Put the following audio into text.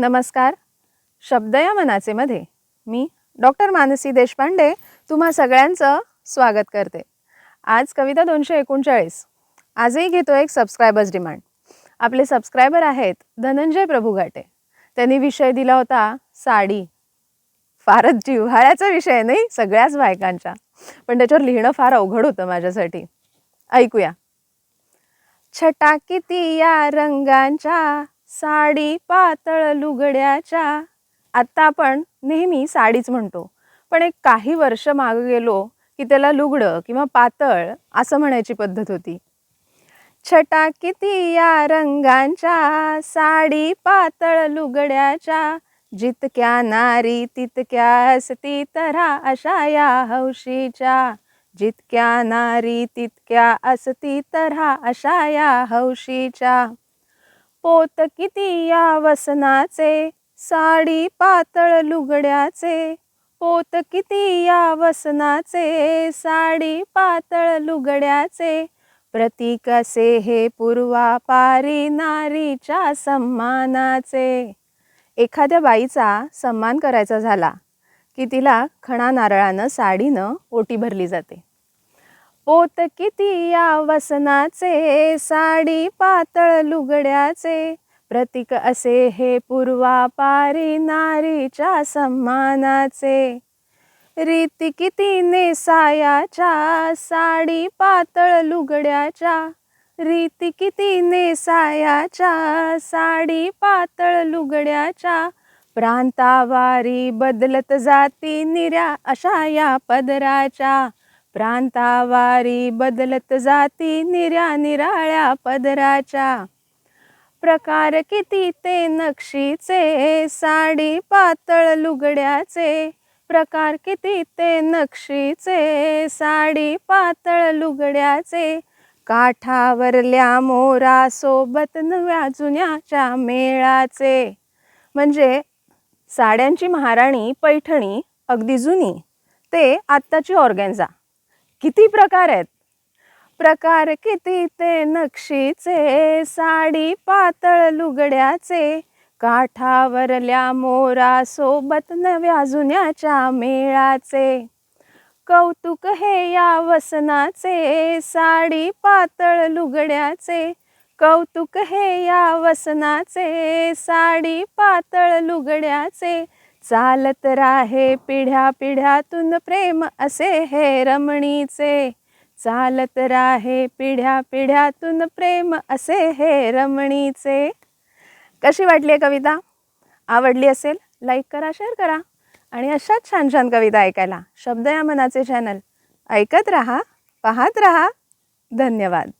नमस्कार. शब्द या मनाचे मध्ये मी डॉक्टर मानसी देशपांडे तुम्हा सगळ्यांचं स्वागत करते. आज कविता दोनशे एकोणचाळीस. आजही घेतो एक सबस्क्रायबर्स डिमांड आपले सबस्क्रायबर आहेत धनंजय प्रभू घाटे त्यांनी विषय दिला होता साडी. फारच जिव्हाळ्याचा विषय नाही सगळ्याच बायकांच्या. पण त्याच्यावर लिहिणं फार अवघड होतं माझ्यासाठी. ऐकूया. छटा किती या रंगांच्या साडी पातळ लुगड्याच्या. आत्ता आपण नेहमी साडीच म्हणतो. पण एक काही वर्ष मागं गेलो की त्याला लुगडं किंवा पातळ असं म्हणायची पद्धत होती. छटा किती या रंगांच्या साडी पातळ लुगड्याच्या. जितक्या नारी तितक्या असती तरा अशा या हौशीच्या. जितक्या नारी तितक्या असती तरा अशा या हौशीच्या. पोत किती या वसनाचे? साडी पातळ लुगड्याचे. पोत किती या वसनाचे? साडी पातळ लुगड्याचे. प्रतीक असे हे पूर्वापारी नारीच्या सन्मानाचे एखाद्या बाईचा सन्मान करायचा झाला की तिला खणा नारळानं साडीनं ओटी भरली जाते. पोत किती या वसनाचे साडी पातळ लुगड्याचे. प्रतीक असे हे पूर्वापारी नारीच्या सन्मानाचे रीती किती नेसायाच्या साडी पातळ लुगड्याच्या. रीती किती नेसायाच्या साडी पातळ लुगड्याच्या. प्रांतावारी बदलत जाती निऱ्या अशा या पदराच्या. प्रांतावारी बदलत जाती निऱ्या निराळ्या पदराच्या. प्रकार किती ते नक्षीचे साडी पातळ लुगड्याचे. प्रकार किती ते नक्षीचे साडी पातळ लुगड्याचे. काठावरल्या मोरा सोबत नव्या जुन्याच्या मेळाचे. म्हणजे साड्यांची महाराणी पैठणी अगदी जुनी ते आत्ताची ऑर्गॅन्झा. किती प्रकार आहेत? प्रकार किती ते नक्षीचे साडी पातळ लुगड्याचे काठावरल्या मोरा सोबत नव्या जुन्याच्या मेळाचे. कौतुक हे या वसनाचे साडी पातळ लुगड्याचे. कौतुक हे या वसनाचे साडी पातळ लुगड्याचे. चालत राहे पिढ्या पिढ्यातून प्रेम असे हे रमणीचे. चालत राहे पिढ्या पिढ्यातून प्रेम असे हे रमणीचे. कशी वाटली आहे कविता? आवडली असेल? लाईक करा शेअर करा. आणि अशाच छान छान कविता ऐकायला शब्द या मनाचे चॅनल ऐकत रहा पाहत रहा. धन्यवाद.